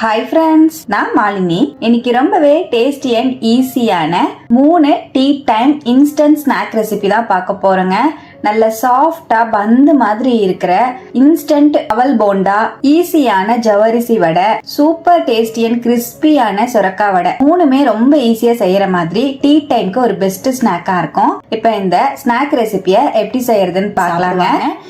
Hi friends நான் மாலினி. இன்னைக்கு ரொம்பவே டேஸ்டி அண்ட் ஈஸியான மூணு tea time instant snack recipe தான் பார்க்க போறேங்க. நல்ல சாஃப்டா பந்து மாதிரி இருக்கிற இன்ஸ்டன்ட் அவல் போண்டா ஈஸியான ஜவரிசி வடை சூப்பர் டேஸ்டி அண்ட் கிறிஸ்பியான சுரக்கா வடை. மூணுமே ரொம்ப ஈஸியா செய்யற மாதிரி டீ டைம்க்கு ஒரு பெஸ்ட் ஸ்நாக்கா இருக்கும். இப்போ இந்த ஸ்நாக் ரெசிபியை எப்படி செய்யறதுன்னு பார்க்கலாங்க.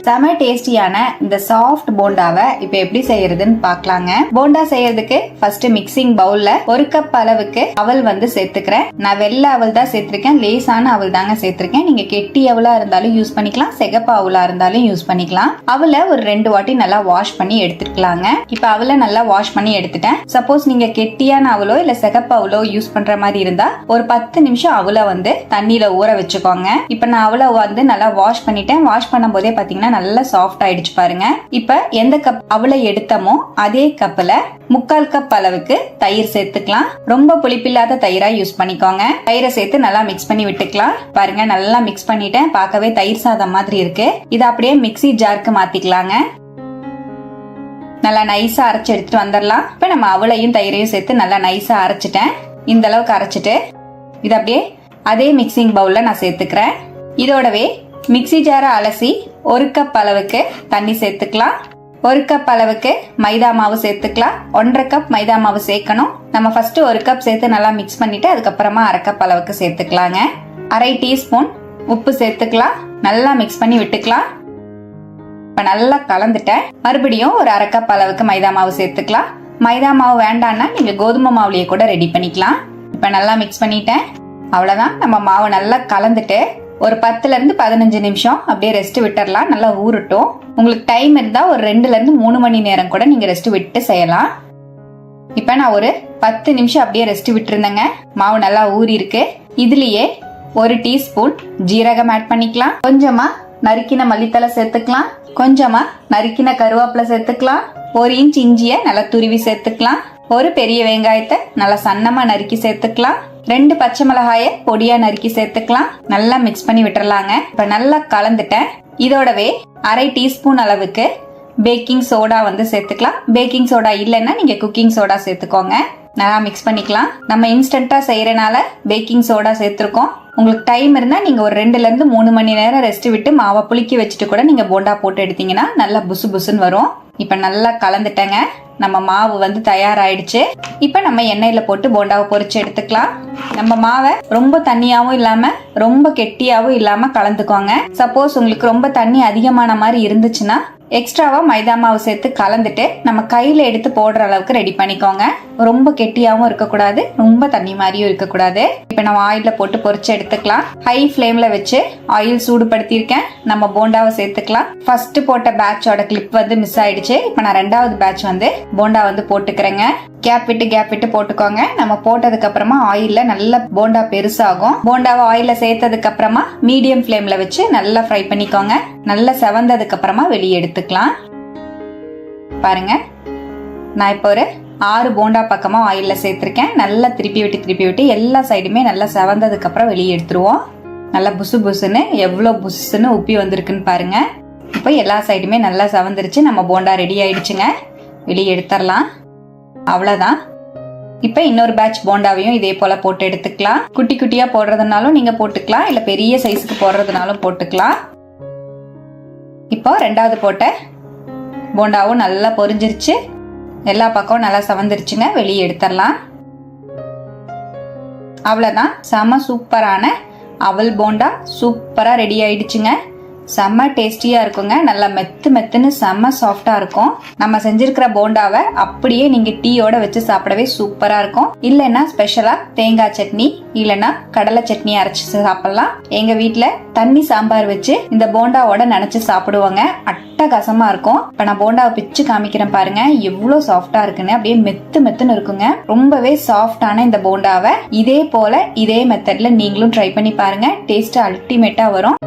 செம டேஸ்டியான இந்த சாஃப்ட் போண்டாவை இப்போ எப்படி செய்யறதுன்னு பார்க்கலாங்க. போண்டா செய்யறதுக்கு ஃபர்ஸ்ட் மிக்சிங் பவுல்ல ஒரு கப் அளவுக்கு அவல் வந்து சேர்த்துக்கிறேன். நான் வெள்ளை அவல் தான் சேர்த்திருக்கேன். லேசான அவல் தாங்க சேர்த்திருக்கேன். நீங்க கெட்டி அவலா இருந்தாலும் யூஸ் பண்ணிக்கலாம். செகப்பு அவலா இருந்தாலும் யூஸ் பண்ணிக்கலாம். அவளை ஒரு ரெண்டு வாட்டி நல்லா வாஷ் பண்ணி எடுத்துக்கலாங்க. இப்போ அவளை நல்லா வாஷ் பண்ணி எடுத்துட்டேன். சப்போஸ் நீங்க கெட்டியான அவளோ இல்ல செகப்பு அவளோ யூஸ் பண்ற மாதிரி இருந்தா ஒரு பத்து நிமிஷம் அவளை வந்து தண்ணியில ஊற வச்சுக்கோங்க. இப்போ நான் அவளை வந்து நல்லா வாஷ் பண்ணிட்டேன். வாஷ் பண்ணும் போதே பாத்தீங்கன்னா நல்லா சாஃப்ட் ஆயிடுச்சு பாருங்க. இப்போ எந்த கப் அவளை எடுத்தமோ அதே கப்ல முக்கால் கப் அளவுக்கு தயிர் சேர்த்துக்கலாம். ரொம்ப புளிப்பில்லாத தயிரா யூஸ் பண்ணிக்கோங்க. தயிரை சேர்த்து நல்லா மிக்ஸ் பண்ணி விட்டுக்கலாம். பாருங்க நல்லா மிக்ஸ் பண்ணிட்டேன். பார்க்கவே தயிர் சாதம் மாதிரி இருக்கு. இதை அப்படியே மிக்ஸி ஜாருக்கு மாத்திக்கலாங்க. நல்லா நைஸா அரைச்சு எடுத்துட்டு வந்துடலாம். இப்ப நம்ம அவளையும் தயிரையும் சேர்த்து நல்லா நைஸா அரைச்சிட்டேன். இந்த அளவுக்கு அரைச்சிட்டு இது அப்படியே அதே மிக்சிங் பவுல்ல நான் சேர்த்துக்கிறேன். இதோடவே மிக்ஸி ஜாரை அலசி ஒரு கப் அளவுக்கு தண்ணி சேர்த்துக்கலாம். ஒரு கப் அளவுக்கு மைதா மாவு சேர்த்துக்கலாம். ஒன்றரை கப் மைதா மாவு சேர்க்கணும். நம்ம ஃபர்ஸ்ட் ஒரு கப் சேர்த்து நல்லா மிக்ஸ் பண்ணிட்டு அதுக்கப்புறமா அரை கப் அளவுக்கு சேர்த்துக்கலாங்க. அரை டீஸ்பூன் உப்பு சேர்த்துக்கலாம். நல்லா மிக்ஸ் பண்ணி விட்டுக்கலாம். இப்போ நல்லா கலந்துட்டேன். மறுபடியும் ஒரு அரை கப் அளவுக்கு மைதா மாவு சேர்த்துக்கலாம். மைதா மாவு வேண்டாம்னா நீங்கள் கோதுமை மாவுலயே கூட ரெடி பண்ணிக்கலாம். இப்போ நல்லா மிக்ஸ் பண்ணிட்டேன். அவ்வளோதான் நம்ம மாவு நல்லா கலந்துட்டு ஒரு பத்துலேருந்து பதினஞ்சு நிமிஷம் அப்படியே ரெஸ்ட் விட்டுறலாம். நல்லா ஊறட்டும். உங்களுக்கு டைம் இருந்தால் ஒரு ரெண்டுலேருந்து மூணு மணி நேரம் கூட நீங்கள் ரெஸ்ட் விட்டு செய்யலாம். இப்போ நான் ஒரு பத்து நிமிஷம் அப்படியே ரெஸ்ட் விட்டுருந்தேங்க. மாவு நல்லா ஊறி இருக்கு இதுலேயே ஒரு டீஸ்பூன் ஜீரகம் ஆட் பண்ணிக்கலாம். கொஞ்சமா நறுக்கின மல்லித்தலை சேர்த்துக்கலாம். கொஞ்சமா நறுக்கின கருவேப்பிலை சேர்த்துக்கலாம். ஒரு இன்ச் இஞ்சிய நல்லா துருவி சேர்த்துக்கலாம். ஒரு பெரிய வெங்காயத்தை நல்லா சன்னமா நறுக்கி சேர்த்துக்கலாம். ரெண்டு பச்சை மிளகாய பொடியா நறுக்கி சேர்த்துக்கலாம். நல்லா மிக்ஸ் பண்ணி விட்டுறலாங்க. இப்ப நல்லா கலந்துட்டேன். இதோடவே அரை டீஸ்பூன் அளவுக்கு பேக்கிங் சோடா வந்து சேர்த்துக்கலாம். பேக்கிங் சோடா இல்லைன்னா நீங்க குக்கிங் சோடா சேர்த்துக்கோங்க. நல்லா மிக்ஸ் பண்ணிக்கலாம். நம்ம இன்ஸ்டண்ட்டாக செய்யறனால பேக்கிங் சோடா சேர்த்துருக்கோம். உங்களுக்கு டைம் இருந்தா நீங்க ஒரு ரெண்டுல இருந்து மூணு மணி நேரம் ரெஸ்ட் விட்டு மாவை புளிக்கி வச்சுட்டு கூட நீங்க போண்டா போட்டு எடுத்தீங்கன்னா நல்லா புசு புசுன்னு வரும். இப்ப நல்லா கலந்துட்டேங்க. நம்ம மாவு வந்து தயாராயிடுச்சு. இப்ப நம்ம எண்ணெயில போட்டு போண்டாவை பொறிச்சு எடுத்துக்கலாம். நம்ம மாவை ரொம்ப தண்ணியாவும் இல்லாம ரொம்ப கெட்டியாவும் இல்லாம கலந்துக்கோங்க. சப்போஸ் உங்களுக்கு ரொம்ப தண்ணி அதிகமான மாதிரி இருந்துச்சுன்னா எக்ஸ்ட்ராவாக மைதா மாவு சேர்த்து கலந்துட்டு நம்ம கையில் எடுத்து போடுற அளவுக்கு ரெடி பண்ணிக்கோங்க. ரொம்ப கெட்டியாகவும் இருக்கக்கூடாது ரொம்ப தண்ணி மாதிரியும் இருக்கக்கூடாது. இப்போ நம்ம ஆயிலில் போட்டு பொறிச்சு எடுத்துக்கலாம். ஹை ஃப்ளேமில் வச்சு ஆயில் சூடுபடுத்தியிருக்கேன். நம்ம போண்டாவை சேர்த்துக்கலாம். ஃபர்ஸ்ட் போட்ட பேட்சோட கிளிப் வந்து மிஸ் ஆயிடுச்சு. இப்போ நான் ரெண்டாவது பேட்ச் வந்து போண்டா வந்து போட்டுக்கிறேங்க. கேப் விட்டு கேப் விட்டு போட்டுக்கோங்க. நம்ம போட்டதுக்கு அப்புறமா ஆயில்ல நல்ல போண்டா பெருசாகும். போண்டாவை ஆயில சேர்த்ததுக்கு அப்புறமா மீடியம் ஃப்ளேம்ல வச்சு நல்லா ஃப்ரை பண்ணிக்கோங்க. நல்லா செவந்ததுக்கு அப்புறமா வெளியே எடுத்துக்கலாம். பாருங்க. நான் இப்போ ஒரு ஆறு போண்டா பக்கமாக ஆயிலில் சேர்த்துருக்கேன். நல்லா திருப்பி விட்டு திருப்பி விட்டு எல்லா சைடுமே நல்லா செவந்ததுக்கப்புறம் வெளியே எடுத்துருவோம். நல்லா புசு புசுன்னு எவ்வளோ புசுன்னு உப்பி வந்திருக்குன்னு பாருங்க. இப்போ எல்லா சைடுமே நல்லா செவந்துருச்சு. நம்ம போண்டா ரெடி ஆயிடுச்சுங்க. வெளியே எடுத்துடலாம் அவ்வளோதான். இப்போ இன்னொரு பேட்ச் போண்டாவையும் இதே போல் போட்டு எடுத்துக்கலாம். குட்டி குட்டியாக போடுறதுனாலும் நீங்கள் போட்டுக்கலாம். இல்லை பெரிய சைஸுக்கு போடுறதுனாலும் போட்டுக்கலாம். இப்போ ரெண்டாவது போட்ட போண்டாவும் நல்லா பொரிஞ்சிருச்சு. எல்லா பக்கமும் நல்லா சவந்துருச்சுங்க. வெளியே எடுத்துடலாம். அவ்வளோதான் செம சூப்பரான அவல் போண்டா. சூப்பராக ரெடி ஆயிடுச்சுங்க. செம்ம டேஸ்டியாக இருக்குங்க. நல்லா மெத்து மெத்துன்னு செம்ம சாஃப்டாக இருக்கும். நம்ம செஞ்சிருக்கிற போண்டாவை அப்படியே நீங்கள் டீயோட வச்சு சாப்பிடவே சூப்பராக இருக்கும். இல்லைன்னா ஸ்பெஷலாக தேங்காய் சட்னி இல்லைன்னா கடலை சட்னி அரைச்சி சாப்பிடலாம். எங்கள் வீட்டில் தண்ணி சாம்பார் வச்சு இந்த போண்டாவோட நினச்சி சாப்பிடுவாங்க. அட்டகாசமாக இருக்கும். இப்போ நான் போண்டாவை பிச்சு காமிக்கிறேன் பாருங்க. எவ்வளோ சாஃப்டாக இருக்குன்னு. அப்படியே மெத்து மெத்துன்னு இருக்குங்க. ரொம்பவே சாஃப்டான இந்த போண்டாவை. இதே போல இதே மெத்தடில் நீங்களும் ட்ரை பண்ணி பாருங்க. டேஸ்ட் அல்டிமேட்டாக வரும்.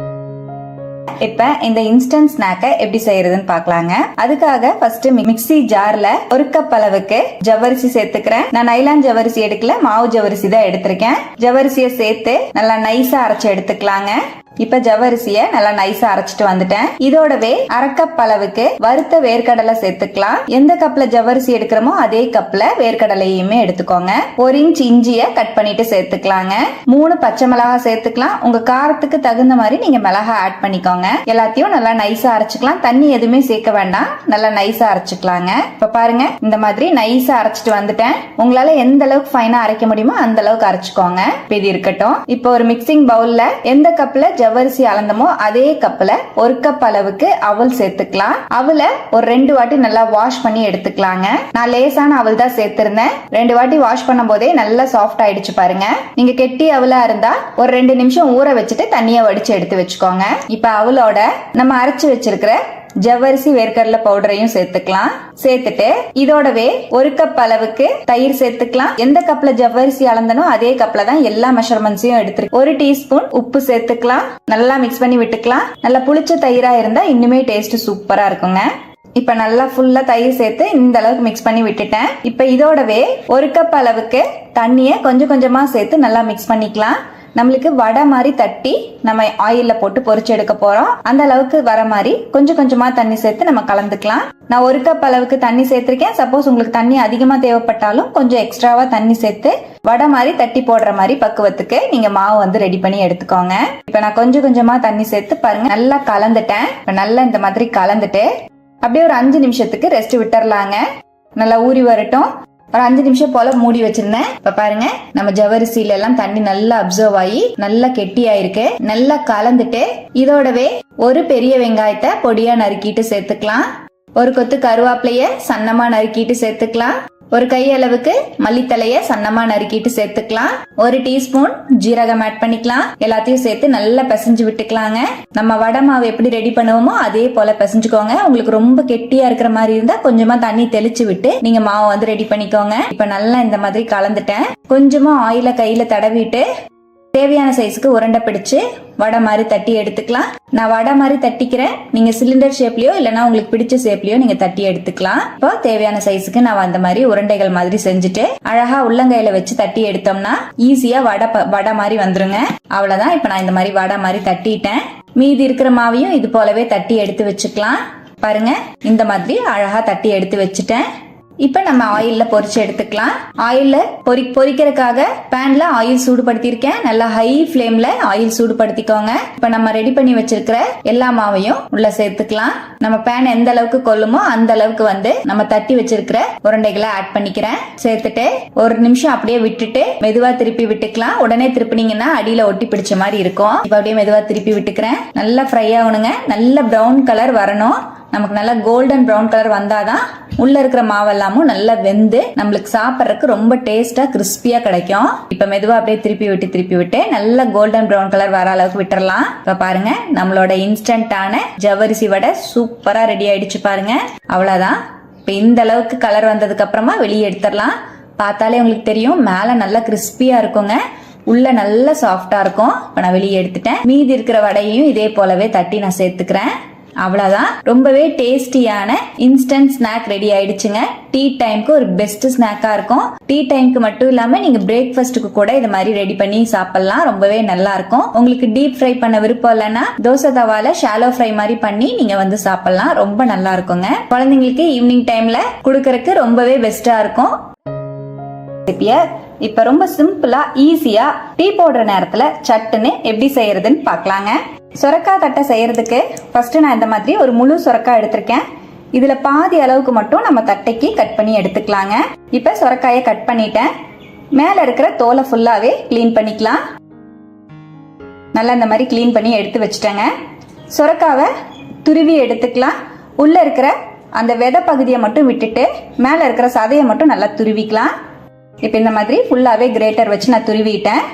இப்ப இந்த இன்ஸ்டன்ட் ஸ்நாக்கை எப்படி செய்யறதுன்னு பார்க்கலாங்க. அதுக்காக ஃபர்ஸ்ட் மிக்ஸி ஜார்ல ஒரு கப் அளவுக்கு ஜவ்வரிசி சேர்த்துக்கிறேன். நான் நைலான் ஜவரிசி எடுக்கல மாவு ஜவரிசி தான் எடுத்திருக்கேன். ஜவரிசியை சேர்த்து நல்லா நைஸா அரைச்சு எடுத்துக்கலாங்க. இப்ப ஜவரிசிய நல்லா நைஸா அரைச்சிட்டு வந்துட்டேன். இதோடவே அரைக்கப் அளவுக்கு வறுத்த வேர்க்கடலை சேர்த்துக்கலாம். எந்த கப்ல ஜவரிசி எடுக்கிறோமோ அதே கப்ல வேர்க்கடலையுமே எடுத்துக்கோங்க. ஒரு இன்ச் இஞ்சிய கட் பண்ணிட்டு சேர்த்துக்கலாங்க. மூணு பச்சை மிளகா சேர்த்துக்கலாம். உங்க காரத்துக்கு தகுந்த மாதிரி நீங்க மிளகா ஆட் பண்ணிக்கோங்க. எல்லாத்தையும் நல்லா நைஸா அரைச்சிக்கலாம். தண்ணி எதுவுமே சேர்க்க வேண்டாம். நல்லா நைஸா அரைச்சிக்கலாங்க. இப்ப பாருங்க இந்த மாதிரி நைஸா அரைச்சிட்டு வந்துட்டேன். உங்களால எந்த அளவுக்கு ஃபைனா அரைக்க முடியுமோ அந்த அளவுக்கு அரைச்சிக்கோங்க. இது இருக்கட்டும். இப்போ ஒரு மிக்சிங் பவுல்ல எந்த கப்ல ஜவ்வரிசி அளந்தமோ அதே கப்பில் ஒரு கப் அளவுக்கு அவல் சேர்த்துக்கலாம். அவல ஒரு ரெண்டு வாட்டி நல்லா வாஷ் பண்ணி எடுத்துக்கலாங்க. நான் லேசான அவல் தான் சேர்த்திருந்தேன். ரெண்டு வாட்டி வாஷ் பண்ணும் போதே நல்லா சாஃப்ட் ஆயிடுச்சு பாருங்க. நீங்க கெட்டி அவலா இருந்தா ஒரு ரெண்டு நிமிஷம் ஊற வச்சுட்டு தண்ணியை வடிச்சு எடுத்து வச்சுக்கோங்க. இப்ப அவளோட நம்ம அரைச்சு வச்சிருக்கிற ஜவ்வரிசி வேர்க்கடலை பவுடரையும் சேர்த்துக்கலாம். சேர்த்துட்டு இதோடவே ஒரு கப் அளவுக்கு தயிர் சேர்த்துக்கலாம். எந்த கப்ல ஜவ்வரிசி அளந்தனோ அதே கப்ல தான் எல்லா மெஷர்மெண்ட்ஸையும் எடுத்துருக்கு ஒரு டீஸ்பூன் உப்பு சேர்த்துக்கலாம். நல்லா மிக்ஸ் பண்ணி விட்டுக்கலாம். நல்லா புளிச்ச தயிரா இருந்தா இன்னுமே டேஸ்ட் சூப்பரா இருக்குங்க. இப்ப நல்லா ஃபுல்லா தயிர் சேர்த்து இந்த அளவுக்கு மிக்ஸ் பண்ணி விட்டுட்டேன். இப்ப இதோடவே ஒரு கப் அளவுக்கு தண்ணிய கொஞ்சம் கொஞ்சமா சேர்த்து நல்லா மிக்ஸ் பண்ணிக்கலாம். நம்மளுக்கு வடை மாதிரி தட்டி நம்ம ஆயில்ல போட்டு பொறிச்சு எடுக்க போறோம். அந்த அளவுக்கு வர மாதிரி கொஞ்சம் கொஞ்சமா தண்ணி சேர்த்து நம்ம கலந்துக்கலாம். நான் ஒரு கப் அளவுக்கு தண்ணி சேர்த்திருக்கேன். சப்போஸ் உங்களுக்கு தண்ணி அதிகமா தேவைப்பட்டாலும் கொஞ்சம் எக்ஸ்ட்ராவா தண்ணி சேர்த்து வடை மாதிரி தட்டி போடுற மாதிரி பக்குவத்துக்கு நீங்க மாவு வந்து ரெடி பண்ணி எடுத்துக்கோங்க. இப்ப நான் கொஞ்சம் கொஞ்சமா தண்ணி சேர்த்து பாருங்க. நல்லா கலந்துட்டேன். இப்ப நல்லா இந்த மாதிரி கலந்துட்டு அப்படியே ஒரு அஞ்சு நிமிஷத்துக்கு ரெஸ்ட் விட்டுறலாங்க. நல்லா ஊறி வரட்டும். ஒரு அஞ்சு நிமிஷம் போல மூடி வச்சிருந்தேன். இப்ப பாருங்க நம்ம ஜவரிசியில எல்லாம் தண்ணி நல்லா அப்சர்வ் ஆகி நல்லா கெட்டி ஆயிருக்கு. நல்லா கலந்துட்டு இதோடவே ஒரு பெரிய வெங்காயத்தை பொடியா நறுக்கிட்டு சேர்த்துக்கலாம். ஒரு கொத்து கருவேப்பிலைய சன்னமா நறுக்கிட்டு சேர்த்துக்கலாம். ஒரு கை அளவுக்கு மல்லித்தலைய சன்னமா நறுக்கிட்டு சேர்த்துக்கலாம். ஒரு டீஸ்பூன் ஜீரகம் ஆட் பண்ணிக்கலாம். எல்லாத்தையும் சேர்த்து நல்லா பிசைஞ்சு விட்டுக்கலாங்க. நம்ம வடை மாவு எப்படி ரெடி பண்ணுவோமோ அதே போல பிசைஞ்சுக்கோங்க. உங்களுக்கு ரொம்ப கெட்டியா இருக்கிற மாதிரி இருந்தா கொஞ்சமா தண்ணி தெளிச்சு விட்டு நீங்க மாவு வந்து ரெடி பண்ணிக்கோங்க. இப்ப நல்லா இந்த மாதிரி கலந்துட்டேன். கொஞ்சமா ஆயில கையில தடவிட்டு தேவையான சைஸுக்கு உருண்டை பிடிச்சு வடை மாதிரி தட்டி எடுத்துக்கலாம். நான் வடை மாதிரி தட்டிக்கிறேன். நீங்க சிலிண்டர் ஷேப்லயோ இல்லைன்னா உங்களுக்கு பிடிச்ச ஷேப்லயோ நீங்க தட்டி எடுத்துக்கலாம். இப்போ தேவையான சைஸுக்கு நான் அந்த மாதிரி உருண்டைகள் மாதிரி செஞ்சுட்டு அழகா உள்ளங்கையில வச்சு தட்டி எடுத்தோம்னா ஈஸியா வடை ப- வடை மாதிரி வந்துருங்க. அவ்வளவுதான். இப்போ நான் இந்த மாதிரி வடை மாதிரி தட்டிட்டேன். மீதி இருக்கிற மாவையும் இது போலவே தட்டி எடுத்து வச்சுக்கலாம். பாருங்க இந்த மாதிரி அழகா தட்டி எடுத்து வச்சுட்டேன். இப்போ நம்ம ஆயில்ல பொரிச்சு எடுத்துக்கலாம். ஆயில்ல பொறி பொரிக்கிறதுக்காக பேன்ல ஆயில் சூடுபடுத்தியிருக்கேன். நல்லா ஹை ஃப்ளேம்ல ஆயில் சூடுபடுத்திக்கோங்க. இப்ப நம்ம ரெடி பண்ணி வச்சிருக்கிற எல்லா மாவையும் உள்ள சேர்த்துக்கலாம். நம்ம பேன் எந்த அளவுக்கு கொள்ளுமோ அந்த அளவுக்கு வந்து நம்ம தட்டி வச்சிருக்கிற உருண்டைகளை ஆட் பண்ணிக்கிறேன். சேர்த்துட்டு ஒரு நிமிஷம் அப்படியே விட்டுட்டு மெதுவா திருப்பி விட்டுக்கலாம். உடனே திருப்பினீங்கன்னா அடியில ஒட்டி பிடிச்ச மாதிரி இருக்கும். இப்ப அப்படியே மெதுவா திருப்பி விட்டுக்கிறேன். நல்லா ஃப்ரை ஆகணுங்க. நல்ல ப்ரௌன் கலர் வரணும். நமக்கு நல்லா கோல்டன் ப்ரௌன் கலர் வந்தாதான் உள்ள இருக்கிற மாவெல்லாமும் நல்லா வெந்து நம்மளுக்கு சாப்பிட்றதுக்கு ரொம்ப டேஸ்டா கிறிஸ்பியா கிடைக்கும். இப்ப மெதுவா அப்படியே திருப்பி விட்டு திருப்பி விட்டு நல்ல கோல்டன் ப்ரௌன் கலர் வர அளவுக்கு விட்டுறலாம். இப்ப பாருங்க நம்மளோட இன்ஸ்டன்டான ஜவரிசி வடை சூப்பரா ரெடி ஆயிடுச்சு பாருங்க. அவ்வளவுதான். இப்ப இந்த அளவுக்கு கலர் வந்ததுக்கு அப்புறமா வெளியே எடுத்துடலாம். பார்த்தாலே உங்களுக்கு தெரியும் மேல நல்லா கிறிஸ்பியா இருக்குங்க. உள்ள நல்ல சாஃப்டா இருக்கும். இப்ப நான் வெளியே எடுத்துட்டேன். மீதி இருக்கிற வடையையும் இதே போலவே தட்டி நான் சேர்த்துக்கிறேன். அவ்வளவுதான். ரொம்பவே டேஸ்டியான இன்ஸ்டன்ட் ஸ்நாக் ரெடி ஆயிடுச்சுங்க. டீ டைம்க்கு ஒரு பெஸ்ட் ஸ்நாக்கா இருக்கும். டீ டைம்க்கு மட்டும் இல்லாம நீங்க பிரேக்ஃபாஸ்ட்டுக்கு கூட இது மாதிரி ரெடி பண்ணி சாப்பிடலாம். ரொம்பவே நல்லா இருக்கும். உங்களுக்கு டீப் ஃப்ரை பண்ண விருப்பம் இல்லைன்னா தோசை தவால ஷாலோ ஃப்ரை மாதிரி பண்ணி நீங்க வந்து சாப்பிடலாம். ரொம்ப நல்லா இருக்குங்க. குழந்தைங்களுக்கு ஈவினிங் டைம்ல கொடுக்கறதுக்கு ரொம்பவே பெஸ்டா இருக்கும். ரெசிபிய இப்ப ரொம்ப சிம்பிளா ஈஸியா டீ போடுற நேரத்துல சட்டுன்னு எப்படி செய்யறதுன்னு பார்க்கலாங்க. சொரக்காய் தட்டை செய்கிறதுக்கு ஃபஸ்ட்டு நான் இந்த மாதிரி ஒரு முழு சுரக்காய் எடுத்திருக்கேன். இதில் பாதி அளவுக்கு மட்டும் நம்ம தட்டைக்கு கட் பண்ணி எடுத்துக்கலாங்க. இப்போ சொரக்காயை கட் பண்ணிட்டேன். மேலே இருக்கிற தோலை ஃபுல்லாகவே க்ளீன் பண்ணிக்கலாம். நல்லா இந்த மாதிரி க்ளீன் பண்ணி எடுத்து வச்சுட்டேங்க. சொரக்காவை துருவி எடுத்துக்கலாம். உள்ளே இருக்கிற அந்த விதை பகுதியை மட்டும் விட்டுட்டு மேலே இருக்கிற சதையை மட்டும் நல்லா துருவிக்கலாம். இப்போ இந்த மாதிரி ஃபுல்லாகவே கிரேட்டர் வச்சு நான் துருவிட்டேன்.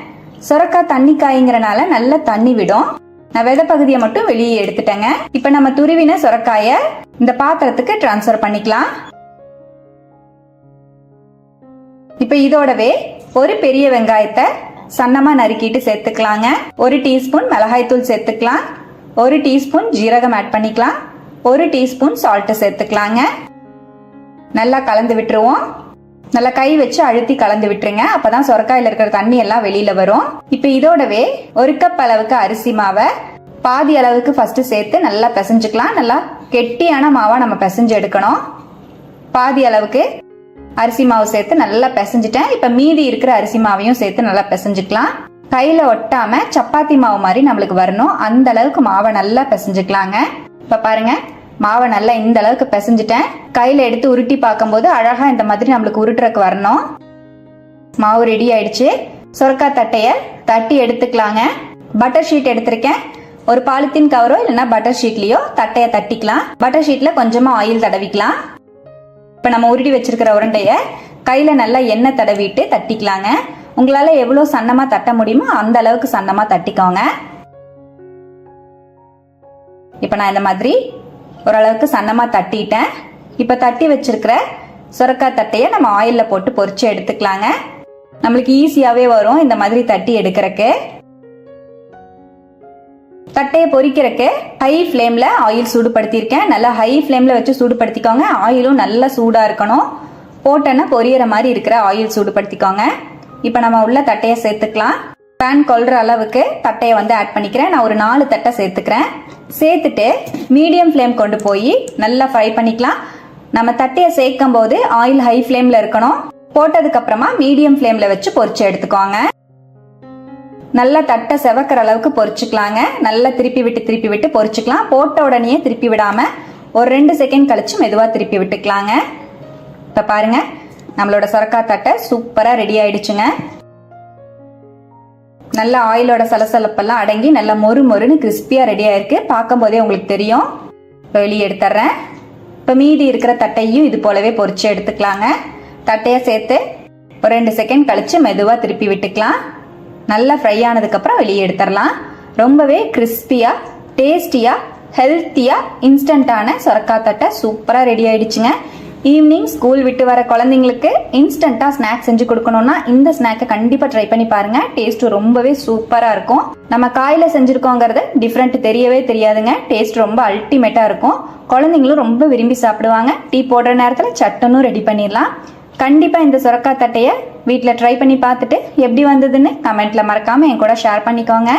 சொரக்காய் தண்ணி காய்ங்கிறனால நல்லா தண்ணி விடும். நான் விதை பகுதியை மட்டும் வெளியே எடுத்துட்டேங்க. இப்போ நம்ம துருவின சுரக்காய இந்த பாத்திரத்துக்கு ட்ரான்ஸ்ஃபர் பண்ணிக்கலாம். இப்போ இதோடவே ஒரு பெரிய வெங்காயத்தை சன்னமா நறுக்கிட்டு சேர்த்துக்கலாங்க. ஒரு டீஸ்பூன் மிளகாய்த்தூள் சேர்த்துக்கலாம். ஒரு டீஸ்பூன் ஜீரகம் ஆட் பண்ணிக்கலாம். ஒரு டீஸ்பூன் சால்ட்டு சேர்த்துக்கலாங்க. நல்லா கலந்து விட்டுருவோம். நல்லா கை வச்சு அழுத்தி கலந்து விட்டுருங்க. அப்பதான் சொரக்காயில இருக்கிற தண்ணி எல்லாம் வெளியில வரும். இப்போ இதோடவே ஒரு கப் அளவுக்கு அரிசி மாவை பாதி அளவுக்கு ஃபர்ஸ்ட் சேர்த்து நல்லா பிசைஞ்சுக்கலாம். நல்லா கெட்டியான மாவா நம்ம பிசைஞ்சு எடுக்கணும். பாதி அளவுக்கு அரிசி மாவு சேர்த்து நல்லா பிசைஞ்சிட்டேன். இப்போ மீதி இருக்கிற அரிசி மாவையும் சேர்த்து நல்லா பிசைஞ்சுக்கலாம். கையில ஒட்டாம சப்பாத்தி மாவு மாதிரி நம்மளுக்கு வரணும். அந்த அளவுக்கு மாவை நல்லா பிசைஞ்சுக்கலாங்க. இப்ப பாருங்க. மாவை நல்லா இந்த அளவுக்கு பிசைஞ்சிட்டேன். கையில எடுத்து உருட்டி பார்க்கும்போது அழகா இந்த மாதிரி நம்மளுக்கு உருட்டுறக்கு வரணும். மாவு ரெடி ஆயிடுச்சு. சொரக்காய் தட்டைய தட்டி எடுத்துக்கலாங்க. பட்டர் ஷீட் எடுத்திருக்கேன். ஒரு பாலித்தீன் கவரோ இல்லைன்னா பட்டர் ஷீட்லயோ தட்டைய தட்டிக்கலாம். பட்டர் ஷீட்ல கொஞ்சமா ஆயில் தடவிக்கலாம். இப்போ நம்ம உருட்டி வச்சிருக்கிற உருண்டையை கையில நல்லா எண்ணெய் தடவிட்டு தட்டிக்கலாங்க. உங்களால எவ்வளோ சன்னமா தட்ட முடியுமோ அந்த அளவுக்கு சன்னமா தட்டிக்கோங்க. இப்போ நான் இந்த மாதிரி ஓரளவுக்கு சன்னமாக தட்டிட்டேன். இப்போ தட்டி வச்சிருக்கிற சுரக்காய் தட்டையை நம்ம ஆயிலில் போட்டு பொறிச்சு எடுத்துக்கலாங்க. நம்மளுக்கு ஈஸியாகவே வரும் இந்த மாதிரி தட்டி எடுக்கிறக்கு. தட்டையை பொறிக்கிறக்கு ஹை ஃப்ளேமில் ஆயில் சூடுபடுத்தியிருக்கேன். நல்லா ஹை ஃப்ளேமில் வச்சு சூடுபடுத்திக்கோங்க. ஆயிலும் நல்லா சூடாக இருக்கணும். போட்டோன்னா பொரியற மாதிரி இருக்கிற ஆயில் சூடுபடுத்திக்கோங்க. இப்போ நம்ம உள்ள தட்டையை சேர்த்துக்கலாம். பேன் கொள்ற அளவுக்கு தட்டையை வந்து ஆட் பண்ணிக்கிறேன். நான் ஒரு நாலு தட்டை சேர்த்துக்கிறேன். சேர்த்துட்டு மீடியம் ஃப்ளேம் கொண்டு போய் நல்லா ஃப்ரை பண்ணிக்கலாம். நம்ம தட்டையை சேர்க்கும் போது ஆயில் ஹை ஃப்ளேம்ல இருக்கணும். போட்டதுக்கு அப்புறமா மீடியம் ஃப்ளேம்ல வச்சு பொரிச்சு எடுத்துக்கோங்க. நல்லா தட்டை செவக்கிற அளவுக்கு பொறிச்சுக்கலாங்க நல்லா திருப்பி விட்டு திருப்பி விட்டு பொறிச்சுக்கலாம் போட்ட உடனே திருப்பி விடாம ஒரு ரெண்டு செகண்ட் கழிச்சு மெதுவா திருப்பி விட்டுக்கலாங்க. இப்ப பாருங்க நம்மளோட சுரக்கா தட்டை சூப்பரா ரெடி ஆயிடுச்சுங்க. நல்ல ஆயிலோட சலசலப்பெல்லாம் அடங்கி நல்லா மொறு மொறுன்னு கிறிஸ்பியா ரெடி ஆயிருக்கு. பார்க்கும் போதே உங்களுக்கு தெரியும். இப்போ வெளியே எடுத்துட்றேன். இப்போ மீதி இருக்கிற தட்டையும் இது போலவே பொறிச்சு எடுத்துக்கலாங்க. தட்டையை சேர்த்து ஒரு ரெண்டு செகண்ட் கழிச்சு மெதுவாக திருப்பி விட்டுக்கலாம். நல்லா ஃப்ரை ஆனதுக்கப்புறம் வெளியே எடுத்துடலாம். ரொம்பவே கிறிஸ்பியா டேஸ்டியா ஹெல்த்தியா இன்ஸ்டன்டான சொரக்காய் தட்டை சூப்பராக ரெடி ஆயிடுச்சுங்க. ஈவினிங் ஸ்கூல் விட்டு வர குழந்தைங்களுக்கு இன்ஸ்டண்ட்டாக ஸ்நாக்ஸ் செஞ்சு கொடுக்கணும்னா இந்த ஸ்நாக்கை கண்டிப்பாக ட்ரை பண்ணி பாருங்கள் டேஸ்ட்டு ரொம்பவே சூப்பராக இருக்கும். நம்ம காயில் செஞ்சுருக்கோங்கிறது டிஃப்ரெண்ட் தெரியவே தெரியாதுங்க. டேஸ்ட் ரொம்ப அல்டிமேட்டாக இருக்கும். குழந்தைங்களும் ரொம்ப விரும்பி சாப்பிடுவாங்க. டீ போடுற நேரத்தில் சட்டனும் ரெடி பண்ணிடலாம். கண்டிப்பாக இந்த சுரக்காய் தட்டையை வீட்டில் ட்ரை பண்ணி பார்த்துட்டு எப்படி வந்ததுன்னு கமெண்ட்டில் மறக்காமல் என் கூட ஷேர் பண்ணிக்கோங்க.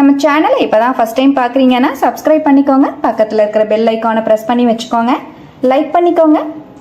நம்ம சேனலை இப்போ தான் ஃபஸ்ட் டைம் பார்க்குறீங்கன்னா சப்ஸ்கிரைப் பண்ணிக்கோங்க. பக்கத்தில் இருக்கிற பெல் ஐக்கானை ப்ரெஸ் பண்ணி வச்சுக்கோங்க. லைக் பண்ணிக்கோங்க.